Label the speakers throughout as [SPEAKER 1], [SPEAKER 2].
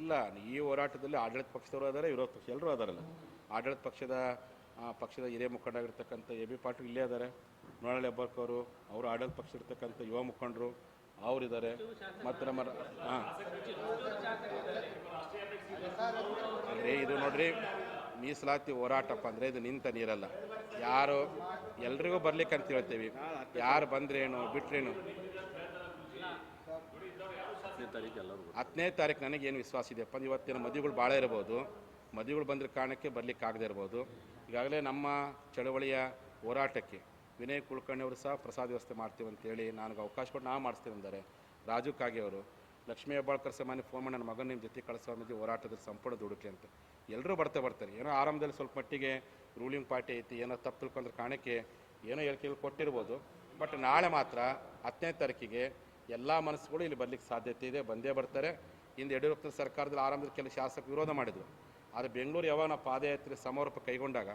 [SPEAKER 1] ಇಲ್ಲ ಈ ಹೋರಾಟದಲ್ಲಿ ಆಡಳಿತ ಪಕ್ಷದವರು ಅದಾರೆ ವಿರೋಧ ಪಕ್ಷ ಎಲ್ಲರೂ ಅದಾರಲ್ಲ. ಆಡಳಿತ ಪಕ್ಷದ ಪಕ್ಷದ ಹಿರಿಯ ಮುಖಂಡರಾಗಿರ್ತಕ್ಕಂಥ ಎ ಬಿ ಪಾಟೀಲ್ ಇಲ್ಲೇ ಅದಾರೆ. ಹೆಬ್ಬಾರ್ಕ್ ಅವರು ಅವರು ಆಡಳಿತ ಪಕ್ಷ ಇರ್ತಕ್ಕಂಥ ಯುವ ಮುಖಂಡರು ಅವರಿದ್ದಾರೆ ಮತ್ತು ನಮ್ಮ ಹಾಂ ಇದು ನೋಡ್ರಿ, ಮೀಸಲಾತಿ ಹೋರಾಟಪ್ಪ ಅಂದರೆ ಇದು ನಿಂತ ನೀರಲ್ಲ. ಯಾರು ಎಲ್ರಿಗೂ ಬರ್ಲಿಕ್ಕೆ ಅಂತ ಹೇಳ್ತೀವಿ. ಯಾರು ಬಂದ್ರೇನು, ಬಿಟ್ರೇನು ಹತ್ತನೇ ತಾರೀಕು ನನಗೆ ಏನು ವಿಶ್ವಾಸ ಇದೆ ಅಪ್ಪ ಇವತ್ತಿನ ಮದುವೆಗಳು ಭಾಳ ಇರ್ಬೋದು. ಮದುವೆಗಳು ಬಂದಿರೋ ಕಾರಣಕ್ಕೆ ಬರ್ಲಿಕ್ಕೆ ಆಗದೆ ಇರ್ಬೋದು. ಈಗಾಗಲೇ ನಮ್ಮ ಚಳವಳಿಯ ಹೋರಾಟಕ್ಕೆ ವಿನಯ್ ಕುಲಕರ್ಣಿ ಅವರು ಸಹ ಪ್ರಸಾದ ವ್ಯವಸ್ಥೆ ಮಾಡ್ತೀವಿ ಅಂತೇಳಿ ನನಗೆ ಅವಕಾಶ ಕೊಟ್ಟು ನಾವು ಮಾಡಿಸ್ತೀವಿ ಅಂದರೆ ರಾಜು ಕಾಗೆ ಅವರು, ಲಕ್ಷ್ಮೀ ಹೆಬ್ಬಾಳ್ಕರ್ ಸಹ ಮನೆ ಫೋನ್ ಮಾಡಿ ನನ್ನ ಮಗನ ನಿಮ್ಮ ಜೊತೆ ಕಳಿಸೋ ಹೋರಾಟದ ಸಂಪೂರ್ಣ ದುಡುಕಿ ಅಂತ. ಎಲ್ಲರೂ ಬರ್ತಾ ಬರ್ತಾರೆ. ಏನೋ ಆರಂಭದಲ್ಲಿ ಸ್ವಲ್ಪ ಮಟ್ಟಿಗೆ ರೂಲಿಂಗ್ ಪಾರ್ಟಿ ಐತಿ, ಏನೋ ತಪ್ಪು ತಿಳ್ಕೊಂಡ್ರೆ ಕಾರಣಕ್ಕೆ ಏನೋ ಹೇಳಿಕೆಗಳು ಕೊಟ್ಟಿರ್ಬೋದು. ಬಟ್ ನಾಳೆ ಮಾತ್ರ ಹತ್ತನೇ ತಾರೀಕಿಗೆ ಎಲ್ಲ ಮನಸ್ಸುಗಳು ಇಲ್ಲಿ ಬರಲಿಕ್ಕೆ ಸಾಧ್ಯತೆ ಇದೆ. ಬಂದೇ ಬರ್ತಾರೆ. ಹಿಂದೆ ಯಡಿಯೂರಪ್ಪನ ಸರ್ಕಾರದಲ್ಲಿ ಆರಂಭದಲ್ಲಿ ಕೆಲವು ಶಾಸಕರು ವಿರೋಧ ಮಾಡಿದರು. ಆದರೆ ಬೆಂಗಳೂರು ಯಾವಾಗ ನಾವು ಪಾದಯಾತ್ರೆ ಸಮಾರೋಪ ಕೈಗೊಂಡಾಗ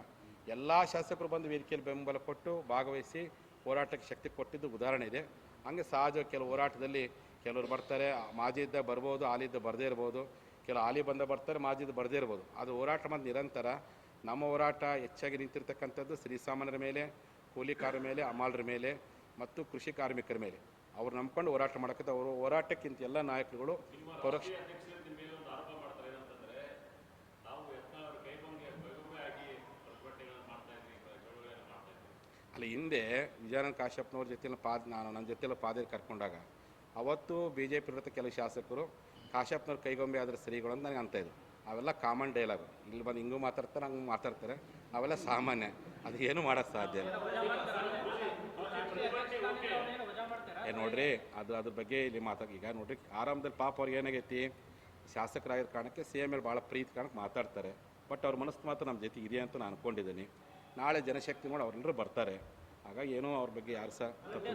[SPEAKER 1] ಎಲ್ಲ ಶಾಸಕರು ಬಂದು ವೇದಿಕೆಯಲ್ಲಿ ಬೆಂಬಲ ಕೊಟ್ಟು ಭಾಗವಹಿಸಿ ಹೋರಾಟಕ್ಕೆ ಶಕ್ತಿ ಕೊಟ್ಟಿದ್ದು ಉದಾಹರಣೆ ಇದೆ. ಹಾಗೆ ಸಹಜ ಕೆಲವು ಹೋರಾಟದಲ್ಲಿ ಕೆಲವರು ಬರ್ತಾರೆ. ಮಾಜಿ ಇದ್ದ ಬರ್ಬೋದು ಇದ್ದ ಬರದೇ ಇರ್ಬೋದು. ಕೆಲವು ಆಲಿ ಬಂದ ಬರ್ತಾರೆ, ಮಾಜಿ ಇದ್ದ ಬರದೇ ಇರ್ಬೋದು. ಅದು ಹೋರಾಟ ಮತ್ತು ನಿರಂತರ ನಮ್ಮ ಹೋರಾಟ ಹೆಚ್ಚಾಗಿ ನಿಂತಿರ್ತಕ್ಕಂಥದ್ದು ಶ್ರೀಸಾಮಾನ್ಯರ ಮೇಲೆ, ಕೂಲಿ ಕಾರ್ಮಿಕರ ಮೇಲೆ ಅಮಾಲರ ಮೇಲೆ ಮತ್ತು ಕೃಷಿ ಕಾರ್ಮಿಕರ ಮೇಲೆ. ಅವ್ರು ನಂಬ್ಕೊಂಡು ಹೋರಾಟ ಮಾಡಕ್ಕಂತ ಅವರು ಹೋರಾಟಕ್ಕಿಂತ ಎಲ್ಲ ನಾಯಕರುಗಳು ಪರೋಕ್ಷ ಅಲ್ಲಿ ಹಿಂದೆ ವಿಜಯಾನಂದ ಕಾಶ್ಯಪ್ನವ್ರ ಜೊತೆಲ್ಲ ಪಾದ ನಾನು ನನ್ನ ಜೊತೆಲ್ಲ ಪಾದ ಕರ್ಕೊಂಡಾಗ ಅವತ್ತು ಬಿ ಜೆ ಪಿ ಇರುತ್ತೆ ಕೆಲವು ಶಾಸಕರು ಕಾಶ್ಯಪ್ನವ್ರ ಕೈಗೊಂಬೆ ಆದರೆ ಸ್ತ್ರೀಗಳು ಅಂತ ನನಗೆ ಅಂತ ಇದ್ರು. ಅವೆಲ್ಲ ಕಾಮನ್ ಡೈಲಾಗ್ ಇಲ್ಲಿ ಬಂದು ಹಿಂಗೂ ಮಾತಾಡ್ತಾರೆ ಹಂಗೆ ಮಾತಾಡ್ತಾರೆ. ಅವೆಲ್ಲ ಸಾಮಾನ್ಯ. ಅದು ಏನು ಮಾಡೋಕ್ಕೆ ಸಾಧ್ಯ ಇಲ್ಲ. ನೋಡ್ರಿ ಅದು ಅದ್ರ ಬಗ್ಗೆ ಇಲ್ಲಿ ಮಾತಾಡಿ ಈಗ ನೋಡ್ರಿ ಆರಾಮದಲ್ಲಿ ಪಾಪ ಅವ್ರಿಗೆ ಏನಾಗೈತಿ? ಶಾಸಕರಾಗಿರೋ ಕಾರಣಕ್ಕೆ ಸಿ ಎಂ ಎಲ್ ಭಾಳ ಪ್ರೀತಿ ಕಾರಣಕ್ಕೆ ಮಾತಾಡ್ತಾರೆ. ಬಟ್ ಅವ್ರ ಮನಸ್ಸು ಮಾತ್ರ ನಮ್ಮ ಜೊತೆ ಇದೆ ಅಂತ ನಾನು ಅನ್ಕೊಂಡಿದ್ದೀನಿ. ನಾಳೆ ಜನಶಕ್ತಿ ಮಾಡಿ ಅವರೆಲ್ಲರೂ ಬರ್ತಾರೆ. ಹಾಗಾಗಿ ಏನೋ ಅವ್ರ ಬಗ್ಗೆ ಯಾರು ಸಹ ತಪ್ಪು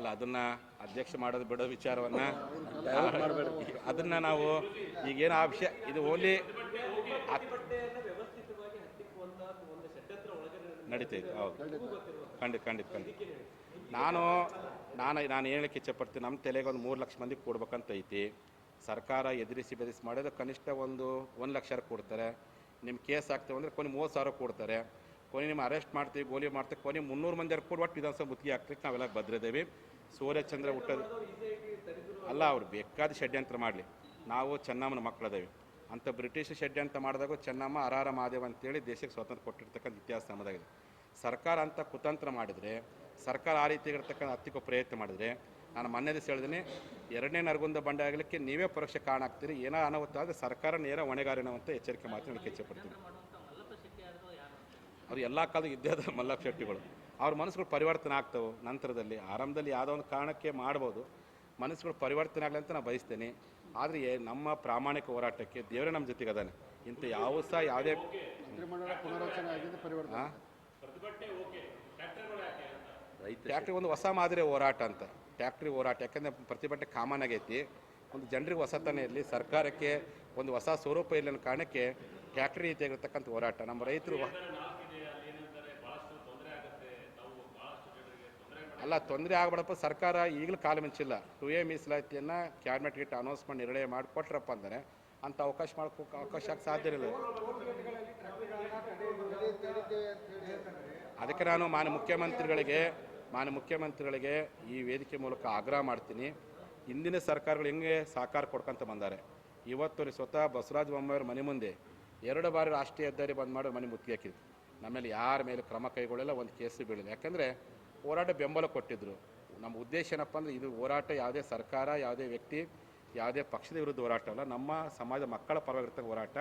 [SPEAKER 1] ಅಲ್ಲ, ಅದನ್ನ ಅಧ್ಯಕ್ಷ ಮಾಡೋದು ಬಿಡೋ ವಿಚಾರವನ್ನ ಅದನ್ನ ನಾವು ಈಗೇನು ಆ ವಿಷಯ, ಇದು ಓನ್ಲಿ ನಡೀತೈತೆ, ಹೌದು. ಖಂಡಿತ ಖಂಡಿತ ಖಂಡಿತ ನಾನು ನಾನು ನಾನು ಹೇಳಕ್ಕೆ ಇಚ್ಛೆಪಡ್ತೀನಿ ನಮ್ಮ ತಲೆಗೆ ಒಂದು ಮೂರು ಲಕ್ಷ ಮಂದಿಗೆ ಕೊಡ್ಬೇಕಂತ ಐತಿ. ಸರ್ಕಾರ ಎದುರಿಸಿ ಬೆದರಿಸಿ ಮಾಡಿದ್ರೆ ಕನಿಷ್ಠ ಒಂದು ಒಂದು ಲಕ್ಷ ಕೊಡ್ತಾರೆ. ನಿಮ್ಮ ಕೇಸ್ ಆಗ್ತೇವೆ ಅಂದರೆ ಕೊನೆ ಮೂವತ್ತು ಸಾವಿರ ಕೊಡ್ತಾರೆ. ಕೊನೆ ನಿಮ್ಮ ಅರೆಸ್ಟ್ ಮಾಡ್ತೀವಿ, ಗೋಲಿ ಮಾಡ್ತೀವಿ, ಕೊನೆ ಮುನ್ನೂರು ಮಂದಿ ಕೊಟ್ಟು ಒಟ್ಟು ವಿಧಾನಸಭೆ ಮುತ್ತಿಗೆ ಹಾಕ್ಲಿಕ್ಕೆ ನಾವೆಲ್ಲ ಭದ್ರದೇವಿ ಸೂರ್ಯಚಂದ್ರ ಹುಟ್ಟೋದು. ಅಲ್ಲ, ಅವ್ರು ಬೇಕಾದ ಷಡ್ಯಂತ್ರ ಮಾಡಲಿ. ನಾವು ಚೆನ್ನಮ್ಮನ ಮಕ್ಕಳದೇವಿ. ಅಂತ ಬ್ರಿಟಿಷ್ ಷಡ್ಯಂತ್ರ ಮಾಡಿದಾಗ ಚೆನ್ನಮ್ಮ ಅರಾರ ಮಹಾದೇವ ಅಂತೇಳಿ ದೇಶಕ್ಕೆ ಸ್ವಾತಂತ್ರ್ಯ ಕೊಟ್ಟಿರ್ತಕ್ಕಂಥ ಇತಿಹಾಸ ನಮ್ಮದಾಗಿದೆ. ಸರ್ಕಾರ ಅಂತ ಕುತಂತ್ರ ಮಾಡಿದರೆ, ಸರ್ಕಾರ ಆ ರೀತಿ ಇರತಕ್ಕಂಥ ಹತ್ತಿಕ್ಕೋ ಪ್ರಯತ್ನ ಮಾಡಿದರೆ, ನಾನು ಮೊನ್ನೆ ದಿವಸ ಎರಡನೇ ನರಗುಂದ ಬಂಡೆ ಆಗಲಿಕ್ಕೆ ನೀವೇ ಪರೋಕ್ಷ ಕಾರಣ ಆಗ್ತೀರಿ. ಏನೋ ಅನಾಹುತ ಆದರೆ ಸರ್ಕಾರ ನೇರ ಹೊಣೆಗಾರಿನೋ ಅಂತ ಎಚ್ಚರಿಕೆ ಹೇಳಕ್ಕೆ
[SPEAKER 2] ಇಚ್ಛೆ ಪಡ್ತೀನಿ
[SPEAKER 1] ಅವ್ರು ಎಲ್ಲ ಕಾಲದ ಇದ್ದೇ ಮಲ್ಲಪ್ಪ ಶೆಟ್ಟಿಗಳು. ಅವ್ರ ಮನಸ್ಸುಗಳು ಪರಿವರ್ತನೆ ಆಗ್ತವೆ ನಂತರದಲ್ಲಿ. ಆರಂಭದಲ್ಲಿ ಯಾವುದೋ ಒಂದು ಕಾರಣಕ್ಕೆ ಮಾಡ್ಬೋದು. ಮನಸ್ಸುಗಳು ಪರಿವರ್ತನೆ ಆಗಲಿ ಅಂತ ನಾನು ಬಯಸ್ತೇನೆ. ಆದರೆ ನಮ್ಮ ಪ್ರಾಮಾಣಿಕ ಹೋರಾಟಕ್ಕೆ ದೇವರೇ ನಮ್ಮ ಜೊತೆಗೆ ಅದಾನೆ ಇಂಥ ಯಾವ ಸಹ ಯಾವುದೇ
[SPEAKER 3] ಮಂತ್ರಿಮಂಡಲ ಪುನರಚನೆ ಆಗಿದೆ ಪರಿವರ್ತನೆ
[SPEAKER 1] ಹಾಂ? ಟ್ಯಾಕ್ಟ್ರಿ ಒಂದು ಹೊಸ ಮಾದರಿ ಹೋರಾಟ ಅಂತ. ಟ್ಯಾಕ್ಟ್ರಿ ಹೋರಾಟ ಯಾಕಂದರೆ ಪ್ರತಿಭಟನೆ ಕಾಮನ್ ಆಗೈತಿ. ಒಂದು ಜನರಿಗೆ ಹೊಸತನ ಇರಲಿ ಸರ್ಕಾರಕ್ಕೆ ಒಂದು ಹೊಸ ಸ್ವರೂಪ ಇಲ್ಲ ಅನ್ನೋ ಕಾರಣಕ್ಕೆ ಟ್ಯಾಕ್ಟ್ರಿ ರೀತಿಯಾಗಿರ್ತಕ್ಕಂಥ ಹೋರಾಟ. ನಮ್ಮ ರೈತರು ಅಲ್ಲ, ತೊಂದರೆ ಆಗ್ಬಾರ್ದಪ್ಪ ಸರ್ಕಾರ ಈಗಲೂ ಕಾಲು ಮಿಂಚಿಲ್ಲ. ಟು ಎ ಮೀಸಲಾತಿಯನ್ನು ಕ್ಯಾಬಿನೆಟ್ ಗಿಟ್ ಅನೌನ್ಸ್ ಮಾಡಿ ನಿರ್ಣಯ ಮಾಡಿಕೊಟ್ರಪ್ಪ ಅಂದರೆ ಅಂತ ಅವಕಾಶ ಮಾಡ್ಕೋ, ಅವಕಾಶ ಆಗಕ್ಕೆ ಸಾಧ್ಯ ಇಲ್ಲ. ಅದಕ್ಕೆ ನಾನು ಮಾನ್ಯ ಮುಖ್ಯಮಂತ್ರಿಗಳಿಗೆ ಮಾನ್ಯ ಮುಖ್ಯಮಂತ್ರಿಗಳಿಗೆ ಈ ವೇದಿಕೆ ಮೂಲಕ ಆಗ್ರಹ ಮಾಡ್ತೀನಿ. ಹಿಂದಿನ ಸರ್ಕಾರಗಳು ಹೆಂಗೆ ಸಹಕಾರ ಕೊಡ್ಕೊಂತ ಬಂದಾರೆ. ಇವತ್ತು ಸ್ವತಃ ಬಸವರಾಜ ಬೊಮ್ಮಾಯಿಯವ್ರ ಮನೆ ಮುಂದೆ ಎರಡು ಬಾರಿ ರಾಷ್ಟ್ರೀಯ ಹೆದ್ದಾರಿ ಬಂದ್ ಮಾಡಿ ಮನೆ ಮುತ್ತಿಗೆ ಹಾಕಿದ್ರು. ನಮ್ಮಲ್ಲಿ ಯಾರ ಮೇಲೆ ಕ್ರಮ ಕೈಗೊಳ್ಳಲ್ಲ, ಒಂದು ಕೇಸು ಬೀಳಿಲ್ಲ. ಯಾಕಂದರೆ ಹೋರಾಟ ಬೆಂಬಲ ಕೊಟ್ಟಿದ್ದರು ನಮ್ಮ ಉದ್ದೇಶ ಏನಪ್ಪ ಅಂದರೆ ಇದು ಹೋರಾಟ ಯಾವುದೇ ಸರ್ಕಾರ, ಯಾವುದೇ ವ್ಯಕ್ತಿ, ಯಾವುದೇ ಪಕ್ಷದ ವಿರುದ್ಧ ಹೋರಾಟ ಅಲ್ಲ, ನಮ್ಮ ಸಮಾಜ ಮಕ್ಕಳ ಪರವಾಗಿರ್ತಕ್ಕ ಹೋರಾಟ.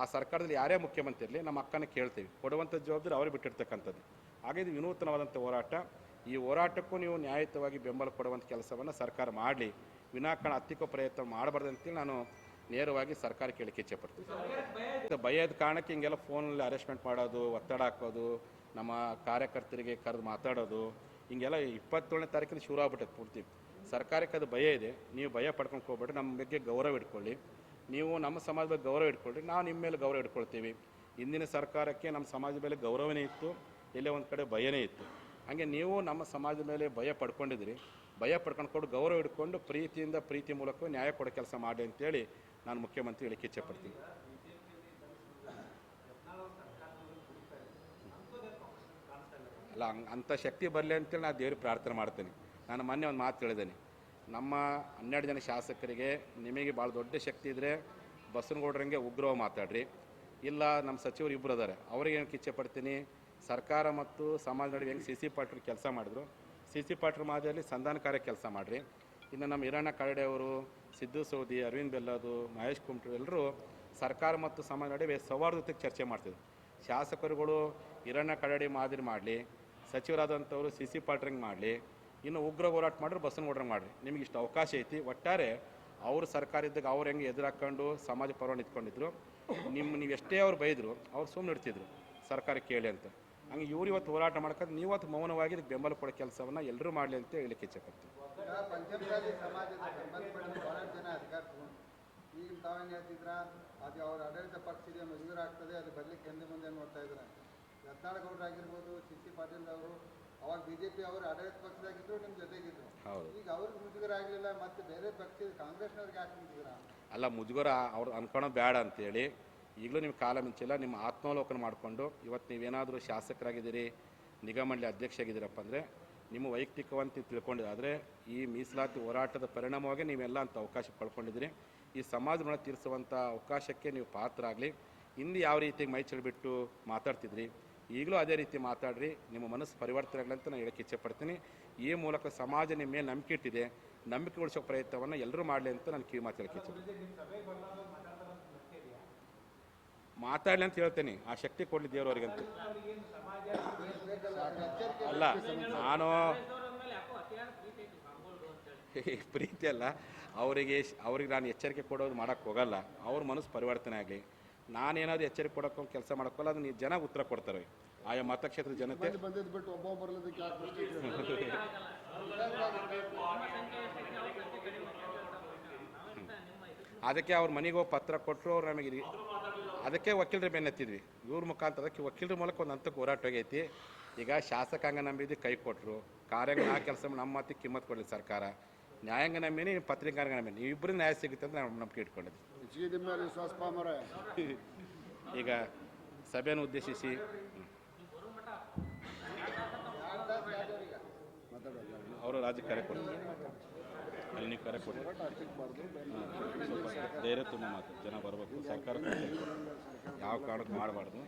[SPEAKER 1] ಆ ಸರ್ಕಾರದಲ್ಲಿ ಯಾರೇ ಮುಖ್ಯಮಂತ್ರಿ ಇರಲಿ, ನಮ್ಮ ಅಕ್ಕನ ಕೇಳ್ತೀವಿ. ಕೊಡುವಂಥ ಜವಾಬ್ದಾರಿ ಅವರೇ ಬಿಟ್ಟಿರ್ತಕ್ಕಂಥದ್ದು. ಹಾಗೆ ಇದು ವಿನೂತನವಾದಂಥ ಹೋರಾಟ. ಈ ಹೋರಾಟಕ್ಕೂ ನೀವು ನ್ಯಾಯಯುತವಾಗಿ ಬೆಂಬಲ ಕೊಡುವಂಥ ಕೆಲಸವನ್ನು ಸರ್ಕಾರ ಮಾಡಲಿ. ವಿನಾಕಾರಣ ಹತ್ತಿಕ್ಕೋ ಪ್ರಯತ್ನ ಮಾಡಬಾರ್ದು ಅಂತೇಳಿ ನಾನು ನೇರವಾಗಿ ಸರ್ಕಾರ ಕೇಳಿಕೆ ಇಚ್ಛೆಪಡ್ತೀನಿ ಪಡ್ತೀನಿ. ಭಯದ ಕಾರಣಕ್ಕೆ ಹಿಂಗೆಲ್ಲ ಫೋನಲ್ಲಿ ಅರೆಸ್ಟ್ಮೆಂಟ್ ಮಾಡೋದು, ಒತ್ತಡ ಹಾಕೋದು ನಮ್ಮ ಕಾರ್ಯಕರ್ತರಿಗೆ ಕರೆದು ಮಾತಾಡೋದು, ಹಿಂಗೆಲ್ಲ ಇಪ್ಪತ್ತೇಳನೇ ತಾರೀಕಿಂದ ಶುರು ಆಗ್ಬಿಟ್ಟೈತೆ ಪೂರ್ತಿ. ಸರ್ಕಾರಕ್ಕೆ ಅದು ಭಯ ಇದೆ. ನೀವು ಭಯ ಪಡ್ಕೊಂಡು ಹೋಗ್ಬಿಟ್ಟು ನಮ್ಮ ಬಗ್ಗೆ ಗೌರವ ಇಟ್ಕೊಳ್ಳಿ. ನೀವು ನಮ್ಮ ಸಮಾಜದ ಬಗ್ಗೆ ಗೌರವ ಇಟ್ಕೊಳ್ಳಿ, ನಾವು ನಿಮ್ಮ ಮೇಲೆ ಗೌರವ ಇಟ್ಕೊಳ್ತೀವಿ. ಇಂದಿನ ಸರ್ಕಾರಕ್ಕೆ ನಮ್ಮ ಸಮಾಜದ ಮೇಲೆ ಗೌರವನೇ ಇತ್ತು ಇಲ್ಲೇ ಒಂದು ಕಡೆ ಭಯನೇ ಇತ್ತು. ಹಾಗೆ ನೀವು ನಮ್ಮ ಸಮಾಜದ ಮೇಲೆ ಭಯ ಪಡ್ಕೊಂಡಿದ್ರಿ ಭಯ ಪಡ್ಕೊಂಡು ಗೌರವ ಇಟ್ಕೊಂಡು ಪ್ರೀತಿಯಿಂದ ಪ್ರೀತಿ ಮೂಲಕ ನ್ಯಾಯ ಕೊಡೋ ಕೆಲಸ ಮಾಡಿ ಅಂತೇಳಿ ನಾನು ಮುಖ್ಯಮಂತ್ರಿ ಹೇಳಿಕೆ ಇಚ್ಛೆಪಡ್ತೀನಿ ಅಲ್ಲ ಅಂಥ ಶಕ್ತಿ ಬರಲಿ ಅಂತೇಳಿ ನಾನು ದೇವ್ರಿಗೆ ಪ್ರಾರ್ಥನೆ ಮಾಡ್ತೀನಿ. ನಾನು ಮೊನ್ನೆ ಒಂದು ಮಾತು ಹೇಳಿದ್ದೇನೆ. ನಮ್ಮ ಹನ್ನೆರಡು ಜನ ಶಾಸಕರಿಗೆ ನಿಮಗೆ ಭಾಳ ದೊಡ್ಡ ಶಕ್ತಿ ಇದ್ದರೆ ಬಸನಗೌಡರಂಗೆ ಉಗ್ರವ ಮಾತಾಡ್ರಿ. ಇಲ್ಲ ನಮ್ಮ ಸಚಿವರು ಇಬ್ಬರು ಅದಾರೆ. ಅವ್ರಿಗೆ ಏನಕ್ಕೆ ಇಚ್ಛೆ ಪಡ್ತೀನಿ? ಸರ್ಕಾರ ಮತ್ತು ಸಮಾಜ ನಡುವೆ ಹೆಂಗೆ ಸಿ ಸಿ ಪಾಟ್ರ್ ಕೆಲಸ ಮಾಡಿದ್ರು? ಸಿ ಸಿ ಪಾಟ್ರ್ ಮಾದರಿಯಲ್ಲಿ ಸಂಧಾನಕಾರ್ಯ ಕೆಲಸ ಮಾಡಿರಿ. ಇನ್ನು ನಮ್ಮ ಹಿರಣ್ಣ ಕರಡೆ ಅವರು, ಸಿದ್ದು ಸೌದಿ, ಅರವಿಂದ್ ಬೆಲ್ಲದು, ಮಹೇಶ್ ಕುಮಟ್ರು ಎಲ್ಲರೂ ಸರ್ಕಾರ ಮತ್ತು ಸಮಾಜ ನಡುವೆ ಸೌಹಾರ್ದತೆಗೆ ಚರ್ಚೆ ಮಾಡ್ತಿದ್ರು. ಶಾಸಕರುಗಳು ಹಿರಣ್ಣ ಕರಡಿ ಮಾದರಿ ಮಾಡಲಿ. ಸಚಿವರಾದಂಥವ್ರು ಸಿ ಸಿ ಪಾಟ್ರಿಂಗ್ ಮಾಡಲಿ, ಇನ್ನು ಉಗ್ರ ಹೋರಾಟ ಮಾಡಿದ್ರೆ ಬಸವನಗೌಡ್ರಂಗೆ ಮಾಡಿರಿ ನಿಮಗೆ ಇಷ್ಟು ಅವಕಾಶ ಐತಿ. ಒಟ್ಟಾರೆ ಅವರು ಸರ್ಕಾರ ಇದ್ದಾಗ ಅವ್ರು ಹೆಂಗೆ ಎದುರಾಕೊಂಡು ಸಮಾಜ ಪರವಾಗಿ ನಿಂತ್ಕೊಂಡಿದ್ರು. ನಿಮ್ಮ ನೀವು ಎಷ್ಟೇ ಅವ್ರು ಬೈದರು, ಅವ್ರು ಸುಮ್ಮನೆ ಇಡ್ತಿದ್ರು ಸರ್ಕಾರ ಕೇಳಿ ಅಂತ. ಹಂಗೆ ಇವ್ರು ಇವತ್ತು ಹೋರಾಟ ಮಾಡ್ಕೊಂಡು ನೀವು ಇವತ್ತು ಮೌನವಾಗಿ ಇದಕ್ಕೆ ಬೆಂಬಲ ಕೊಡೋ ಕೆಲಸವನ್ನು ಎಲ್ಲರೂ ಮಾಡಲಿ ಅಂತ ಹೇಳಿಕೆ ಇಚ್ಛೆಪಡ್ತೀನಿ
[SPEAKER 3] ಈಗ ತಾವೇನು ಹೇಳ್ತಿದ್ರ, ಅದು ಅವ್ರ ಆಡಳಿತ ಮುಜುಗರ ಆಗ್ತದೆ, ಅದು ಬರ್ಲಿಕ್ಕೆ ಆಗಿರ್ಬೋದು ಸಿ ಸಿ ಪಾಟೀಲ್ ಅವರು ಅವಾಗ ಬಿಜೆಪಿ ಅವರು ಆಡಳಿತ ಪಕ್ಷದಾಗಿದ್ರು ನಿಮ್ಮ ಜೊತೆಗಿದ್ರು.
[SPEAKER 1] ಹೌದು.
[SPEAKER 3] ಈಗ ಅವ್ರಿಗೆ ಮುಜುಗರ ಆಗಲಿಲ್ಲ ಮತ್ತೆ ಬೇರೆ ಪಕ್ಷ ಕಾಂಗ್ರೆಸ್ನವ್ರಿಗೆ ಯಾಕೆ ಮುಜುಗರ?
[SPEAKER 1] ಅಲ್ಲ ಮುಜುಗರ ಅವ್ರು ಅನ್ಕೊಳೋ ಬೇಡ ಅಂತೇಳಿ. ಈಗಲೂ ನಿಮ್ಮ ಕಾಲ ಮಿಂಚಿಲ್ಲ ನಿಮ್ಮ ಆತ್ಮಾವಲೋಕನ ಮಾಡಿಕೊಂಡು ಇವತ್ತು ನೀವೇನಾದರೂ ಶಾಸಕರಾಗಿದ್ದೀರಿ ನಿಗಮ ಮಂಡಳಿ ಅಧ್ಯಕ್ಷ ಆಗಿದ್ದೀರಪ್ಪ ಅಂದರೆ ನಿಮ್ಮ ವೈಯಕ್ತಿಕವಂತ ತಿಳ್ಕೊಂಡಿದ್ರೆ ಈ ಮೀಸಲಾತಿ ಹೋರಾಟದ ಪರಿಣಾಮವಾಗಿ ನೀವೆಲ್ಲ ಅಂತ ಅವಕಾಶ ಪಡ್ಕೊಂಡಿದ್ದೀರಿ. ಈ ಸಮಾಜವನ್ನು ತೀರಿಸುವಂಥ ಅವಕಾಶಕ್ಕೆ ನೀವು ಪಾತ್ರ ಆಗಲಿ ಇಂದು ಯಾವ ರೀತಿ ಮೈ ಬಿಟ್ಟು ಮಾತಾಡ್ತಿದ್ರಿ? ಈಗಲೂ ಅದೇ ರೀತಿ ಮಾತಾಡ್ರಿ, ನಿಮ್ಮ ಮನಸ್ಸು ಪರಿವರ್ತನೆ ಆಗಲಿ ಅಂತ ನಾನು ಹೇಳಕ್ಕೆ ಇಚ್ಛೆಪಡ್ತೀನಿ. ಈ ಮೂಲಕ ಸಮಾಜ ನಿಮ್ಮ ಮೇಲೆ ನಂಬಿಕೆ ಇಟ್ಟಿದೆ ನಂಬಿಕೆ ಉಳಿಸೋ ಪ್ರಯತ್ನವನ್ನು ಎಲ್ಲರೂ ಮಾಡಲಿ ಅಂತ ನಾನು ಕಿವಿ ಮಾತು ಹೇಳಕ್ಕೆ ಮಾತಾಡಲಿ ಅಂತ ಹೇಳ್ತೇನೆ, ಆ ಶಕ್ತಿ ಕೊಡಲಿ ದೇವರವ್ರಿಗಂತ. ಅಲ್ಲ, ನಾನು
[SPEAKER 2] ಪ್ರೀತಿ
[SPEAKER 1] ಅಲ್ಲ, ಅವರಿಗೆ, ಅವ್ರಿಗೆ ನಾನು ಎಚ್ಚರಿಕೆ ಕೊಡೋದು ಮಾಡೋಕ್ಕೆ ಹೋಗಲ್ಲ, ಅವ್ರ ಮನಸ್ಸು ಪರಿವರ್ತನೆ ಆಗಲಿ. ನಾನೇನಾದ್ರು ಎಚ್ಚರಿಕೆ ಕೊಡಕ್ಕೆ ಕೆಲಸ ಮಾಡೋಕ್ಕಲ್ಲ ಅದು ನೀವು ಜನ ಉತ್ತರ ಕೊಡ್ತಾರೆ. ಆಯಾ ಮತಕ್ಷೇತ್ರ ಜನತೆ? ಅದಕ್ಕೆ ಅವ್ರ ಮನೆಗೆ ಹೋಗಿ ಪತ್ರ ಕೊಟ್ಟರು ಅವ್ರು ನಮಗೆ ಅದಕ್ಕೆ ವಕೀಲರ ಬೆನ್ನತ್ತಿದ್ವಿ ಇವ್ರ ಮುಖಾಂತರ ಅದಕ್ಕೆ ವಕೀಲರ ಮೂಲಕ ಒಂದು ಹಂತಕ್ಕೆ ಹೋರಾಟ ಹೋಗೈತಿ. ಈಗ ಶಾಸಕಾಂಗ ನಂಬಿದ್ದು ಕೈ ಕೊಟ್ಟರು ಕಾರ್ಯಾಂಗ ನಾ ಕೆಲಸ ನಮ್ಮ ಮಾತಿಗೆ ಕಿಮ್ಮತ್ ಕೊಡಲಿ ಸರ್ಕಾರ. ನ್ಯಾಯಾಂಗ ನಂಬಿನಿ ಪತ್ರಿಕಾಂಗ ನಂಬಿನಿ. ಇಬ್ಬರು ನ್ಯಾಯ ಸಿಗುತ್ತೆ ಅಂತ ನಾವು ನಂಬಿಕೆ ಇಟ್ಕೊಂಡಿದ್ವಿ. ಈಗ ಸಭೆಯನ್ನು ಉದ್ದೇಶಿಸಿ. ಅವರು ರಾಜ್ಯ ಕರೆ ಕೊಡಿ ಅಲ್ಲಿ ನೀವು ಕರೆ ಕೊಡಿ. ಧೈರ್ಯ ತುಂಬ ಮಾತು. ಜನ ಬರಬೇಕು. ಸರ್ಕಾರ ಯಾವ ಕಾರಣಕ್ಕೆ ಮಾಡಬಾರ್ದು.